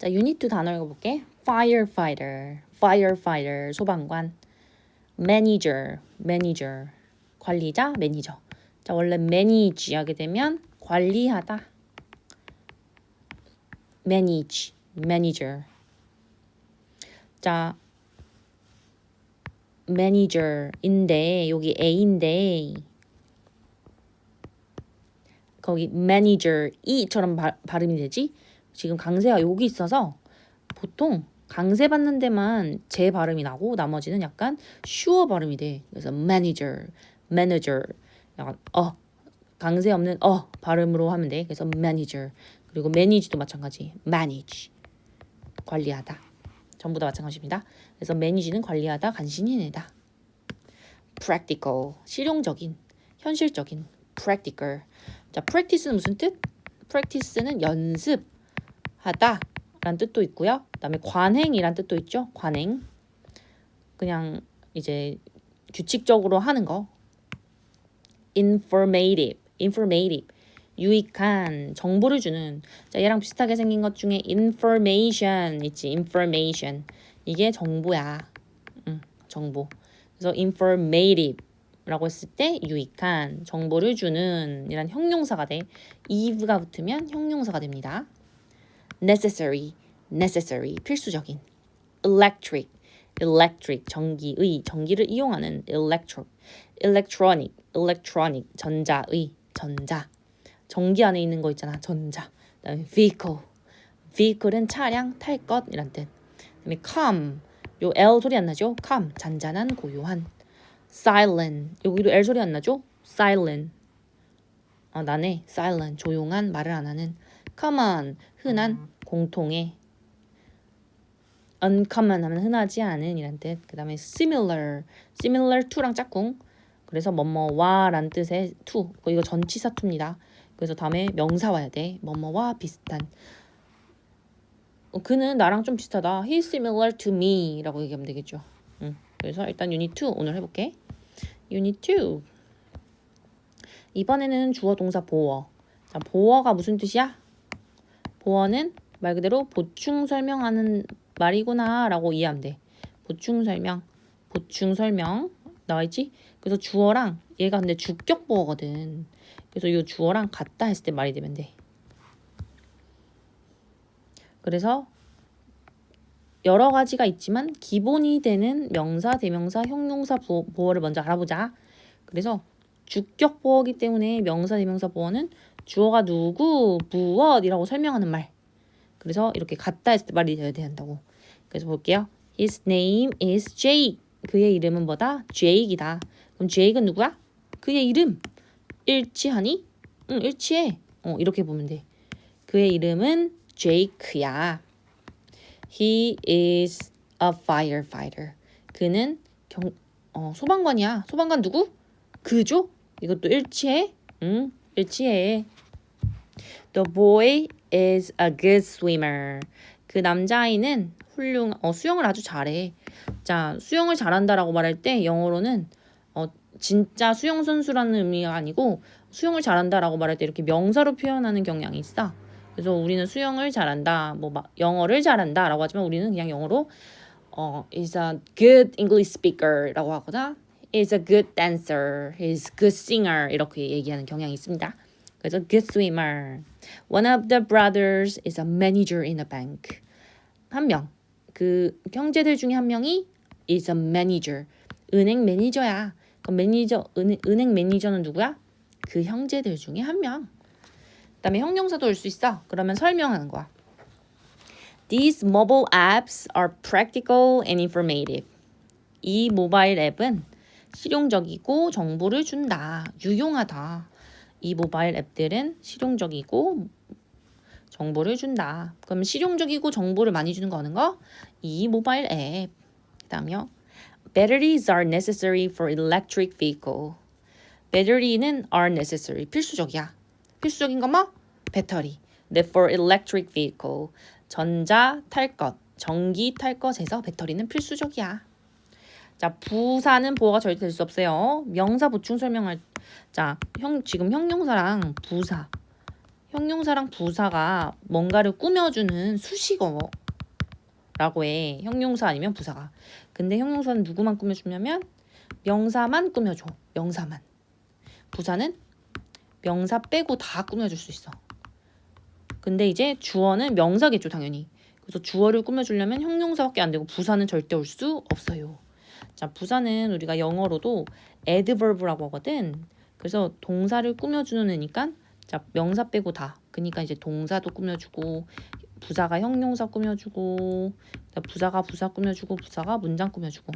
자, 유닛 2 단어 읽어볼게. firefighter, firefighter, 소방관. manager, manager, 관리자, 매니저. 자, 원래 manage 하게 되면 관리하다. manage, manager. 자, manager인데 여기 A인데 거기 manager 이처럼 바, 발음이 되지? 지금 강세가 여기 있어서 보통 강세 받는 데만 제 발음이 나고 나머지는 약간 슈어 발음이 돼. 그래서 manager, 약간 어 강세 없는 어 발음으로 하면 돼. 그래서 manager 그리고 manage도 마찬가지 manage 관리하다 전부 다 마찬가지입니다. 그래서 manage는 관리하다 간신히 내다. practical 실용적인 현실적인 practical 자 practice는 무슨 뜻? practice는 연습 하다 라는 뜻도 있고요. 그 다음에 관행이란 뜻도 있죠. 관행. 그냥 이제 규칙적으로 하는 거. informative, informative. 유익한 정보를 주는 자 얘랑 비슷하게 생긴 것 중에 information 있지 information 이게 정보야 응, 정보 그래서 informative라고 했을 때 유익한 정보를 주는 이란 형용사가 돼 eve가 붙으면 형용사가 됩니다 necessary, necessary 필수적인 electric, electric 전기의 전기를 이용하는 electro, electronic, electronic 전자의 전자 전기 안에 있는 거 있잖아 전자 그다음에 vehicle, vehicle은 차량 탈 것이란 뜻 그다음에 calm 요 L 소리 안 나죠? calm 잔잔한 고요한 silent 여기도 L 소리 안 나죠? silent 아 나네 silent 조용한 말을 안 하는 common 흔한 공통의 uncommon 하면 흔하지 않은 이란 뜻. 그 다음에 similar, similar to랑 짝꿍. 그래서 뭐뭐와 란 뜻의 to. 이거 전치사 to입니다. 그래서 다음에 명사 와야 돼. 뭐뭐와 비슷한. 어, 그는 나랑 좀 비슷하다. He's similar to me 라고 얘기하면 되겠죠. 응. 그래서 일단 유닛 2 오늘 해볼게. 유닛 2. 이번에는 주어 동사 보어. 자, 보어가 무슨 뜻이야? 보어는 말 그대로 보충 설명하는 말이구나 라고 이해하면 돼. 보충 설명, 보충 설명 나와있지? 그래서 주어랑 얘가 근데 주격 보어거든. 그래서 이 주어랑 같다 했을 때 말이 되면 돼. 그래서 여러 가지가 있지만 기본이 되는 명사, 대명사, 형용사 보어를 먼저 알아보자. 그래서 주격 보어기 때문에 명사, 대명사 보어는 주어가 누구, 무엇이라고 설명하는 말. 그래서 이렇게 같다 했을 때 말이 되어야 된다고. 그래서 볼게요. His name is Jake. 그의 이름은 뭐다? Jake이다. 그럼 Jake은 누구야? 그의 이름. 일치하니? 응, 일치해. 어, 이렇게 보면 돼. 그의 이름은 Jake야. He is a firefighter. 그는 경, 어, 소방관이야. 소방관 누구? 그죠? 이것도 일치해? 응, 일치해. The boy is a good swimmer. 그 남자아이는 훌륭, 어, 수영을 아주 잘해. 자, 수영을 잘한다라고 말할 때 영어로는 어, 진짜 수영 선수라는 의미가 아니고 수영을 잘한다라고 말할 때 이렇게 명사로 표현하는 경향이 있어. 그래서 우리는 수영을 잘한다, 뭐 영어를 잘한다라고 하지만 우리는 그냥 영어로 어, is a good English speaker라고 하거나 is a good dancer, is good singer 이렇게 얘기하는 경향이 있습니다. 그래서 good swimmer. One of the brothers is a manager in a bank. 한 명. 그 형제들 중에 한 명이 is a manager. 은행 매니저야. 그 매니저 은, 은행 매니저는 누구야? 그 형제들 중에 한 명. 그다음에 형용사도 올 수 있어. 그러면 설명하는 거야. These mobile apps are practical and informative. 이 모바일 앱은 실용적이고 정보를 준다. 유용하다. 이 모바일 앱들은 실용적이고 정보를 준다. 그럼 실용적이고 정보를 많이 주는 거 어느 거? 이 모바일 앱. 그다음요. Batteries are necessary for electric vehicle. 배터리는 are necessary. 필수적이야. 필수적인 거 뭐? 배터리. 네, for electric vehicle. 전자 탈 것, 전기 탈 것에서 배터리는 필수적이야. 자, 부사는 보어가 절대 될 수 없어요. 명사 보충 설명할 자, 형 지금 형용사랑 부사 형용사랑 부사가 뭔가를 꾸며주는 수식어라고 해. 형용사 아니면 부사가. 근데 형용사는 누구만 꾸며주냐면 명사만 꾸며줘. 명사만. 부사는 명사 빼고 다 꾸며줄 수 있어. 근데 이제 주어는 명사겠죠, 당연히. 그래서 주어를 꾸며주려면 형용사밖에 안 되고 부사는 절대 올 수 없어요. 자, 부사는 우리가 영어로도 adverb라고 하거든. 그래서 동사를 꾸며주는 애니까 자 명사 빼고 다. 그러니까 이제 동사도 꾸며주고 부사가 형용사 꾸며주고 부사가 부사 꾸며주고 부사가 문장 꾸며주고.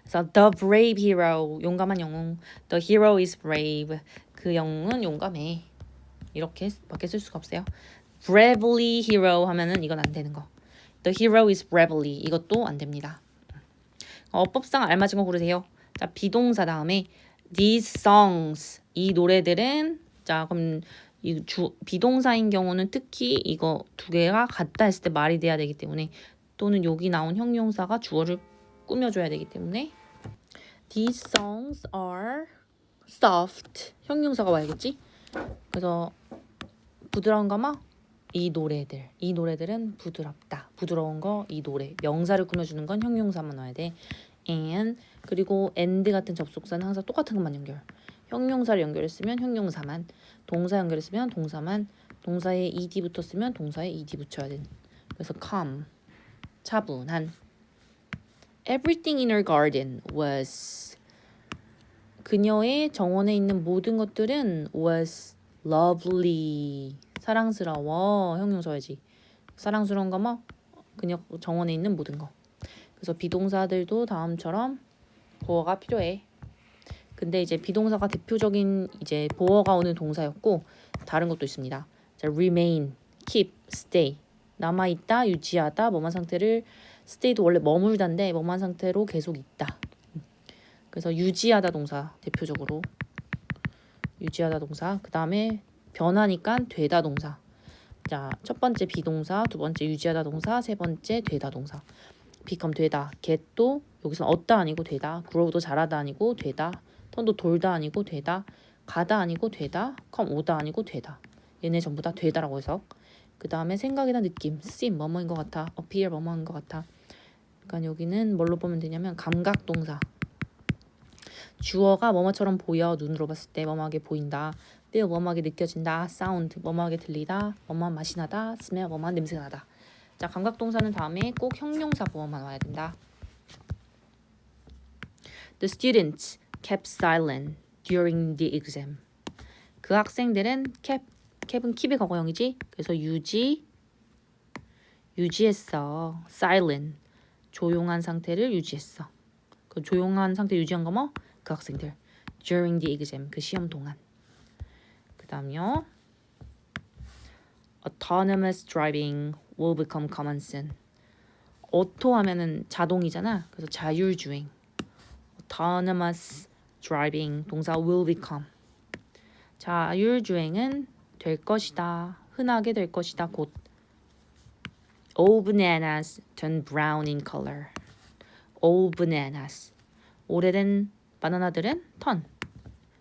그래서 the brave hero 용감한 영웅. The hero is brave. 그 영웅은 용감해. 이렇게 밖에 쓸 수가 없어요. bravely hero 하면은 이건 안 되는 거. The hero is bravely 이것도 안 됩니다. 어법상 알맞은 거 고르세요. 자 비동사 다음에 these songs 이 노래들은 자 그럼 이 주, 비동사인 경우는 특히 이거 두 개가 같다 했을 때 말이 돼야 되기 때문에 또는 여기 나온 형용사가 주어를 꾸며줘야 되기 때문에 these songs are soft 형용사가 와야겠지? 그래서 부드러운 거뭐 이 노래들 이 노래들은 부드럽다. 부드러운 거 이 노래. 명사를 꾸며주는 건 형용사만 와야 돼. and 그리고 and 같은 접속사는 항상 똑같은 것만 연결. 형용사를 연결했으면 형용사만 동사 연결했으면 동사만 동사에 ed 붙었으면 동사에 ed 붙여야 돼 그래서 calm 차분한. Everything in her garden was 그녀의 정원에 있는 모든 것들은 was lovely 사랑스러워. 형용사야지. 사랑스러운 거 뭐? 그녀 정원에 있는 모든 거. 그래서 비동사들도 다음처럼 보어가 필요해. 근데 이제 비동사가 대표적인 이제 보어가 오는 동사였고 다른 것도 있습니다. 자, remain, keep, stay. 남아있다, 유지하다, 뭐만 상태를 stay도 원래 머물다인데 뭐만 상태로 계속 있다. 그래서 유지하다 동사 대표적으로. 유지하다 동사. 그 다음에 변하니까 되다 동사. 자, 첫 번째 비동사, 두 번째 유지하다 동사, 세 번째 되다 동사. become 되다. get도 여기서는 얻다 아니고 되다. grow도 자라다 아니고 되다. 턴도 돌다 아니고 되다. 가다 아니고 되다. come 오다 아니고 되다. 얘네 전부 다 되다라고 해서 그 다음에 생각이나 느낌, seem 뭐뭐인 것 같아, appear 뭐뭐인 것 같아. 그러니까 여기는 뭘로 보면 되냐면 감각 동사. 주어가 뭐뭐처럼 보여 눈으로 봤을 때 뭐뭐하게 보인다. Feel 뭐뭐하게 느껴진다. sound 뭐뭐하게 들리다. 뭐뭐한 맛이 나다. smell 뭐뭐한 냄새가 나다. 자 감각 동사는 다음에 꼭 형용사 보어만 와야 된다. The students kept silent during the exam. 그 학생들은 kept 캡은 킵의 과거형이지. 그래서 유지 유지했어. silent 조용한 상태를 유지했어. 그 조용한 상태 유지한 거 뭐? 그 학생들 during the exam 그 시험 동안. 그다음요. autonomous driving will become common soon. 오토 하면은 자동이잖아. 그래서 자율주행. autonomous driving 동사 will become. 자율주행은 될 것이다. 흔하게 될 것이다. 곧. All bananas turn brown in color. All bananas. 오래된 바나나들은 턴.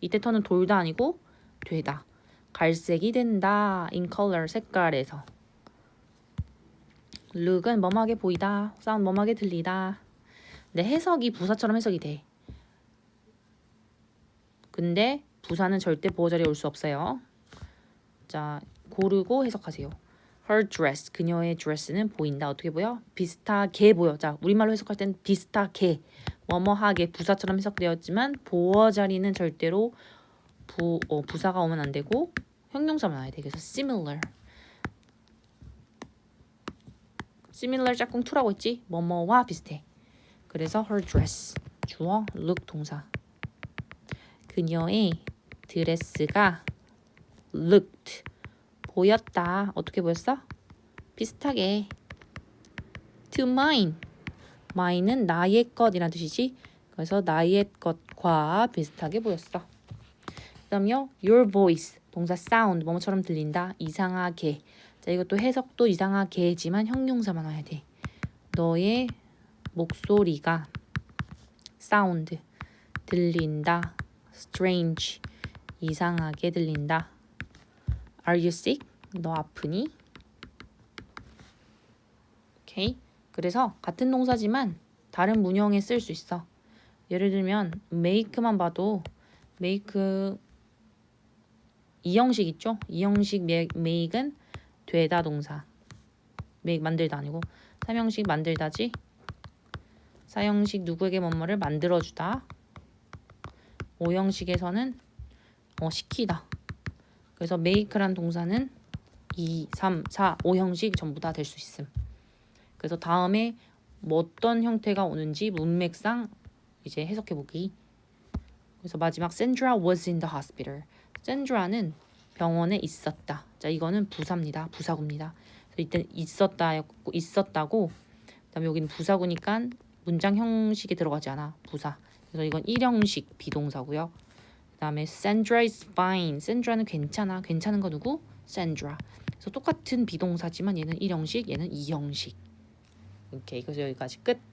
이때 턴은 돌다 아니고 되다. 갈색이 된다. in color 색깔에서. look은 멈하게 보이다. sound 멈하게 들리다. 근데 해석이 부사처럼 해석이 돼. 근데 부사는 절대 보호 자리에 올 수 없어요. 자, 고르고 해석하세요. Her dress, 그녀의 드레스는 보인다. 어떻게 보여? 비슷하게 보여. 자, 우리말로 해석할 땐 비슷하게, 뭐뭐하게 부사처럼 해석되었지만 보어 자리는 절대로 부, 어, 부사가 오면 안 되고 형용사만 와야 돼. 그래서 similar. similar 짝꿍 to라고 했지? 뭐뭐와 비슷해. 그래서 her dress 주어 look 동사. 그녀의 드레스가 looked 보였다. 어떻게 보였어? 비슷하게 to mine. mine은 나의 것이라는 뜻이지. 그래서 나의 것과 비슷하게 보였어. 그다음요. your voice 동사 sound 뭐뭐처럼 들린다. 이상하게. 자, 이것도 해석도 이상하게지만 형용사만 와야 돼. 너의 목소리가 sound 들린다. strange 이상하게 들린다. Are you sick? 너 아프니? 오케이. 그래서 같은 동사지만 다른 문형에 쓸 수 있어. 예를 들면 make만 봐도 make 이 형식 있죠? 이 형식 make은 되다 동사. make 만들다 아니고 삼형식 만들다지. 사형식 누구에게 뭐뭐를 만들어주다. 오형식에서는 어, 시키다. 그래서 make란 동사는 2, 3, 4, 5형식 전부 다 될 수 있음. 그래서 다음에 뭐 어떤 형태가 오는지 문맥상 이제 해석해 보기. 그래서 마지막 Sandra was in the hospital. Sandra는 병원에 있었다. 자, 이거는 부사입니다. 부사구입니다. 이때 있었다 있었다고. 그다음에 여기는 부사구니까 문장 형식에 들어가지 않아. 부사. 그래서 이건 일형식 비동사고요. 그다음에 Sandra is fine. Sandra는 괜찮아. 괜찮은 거 누구? Sandra. 그래서 똑같은 비동사지만 얘는 일형식, 얘는 이형식. 오케이. 그래서 여기까지 끝.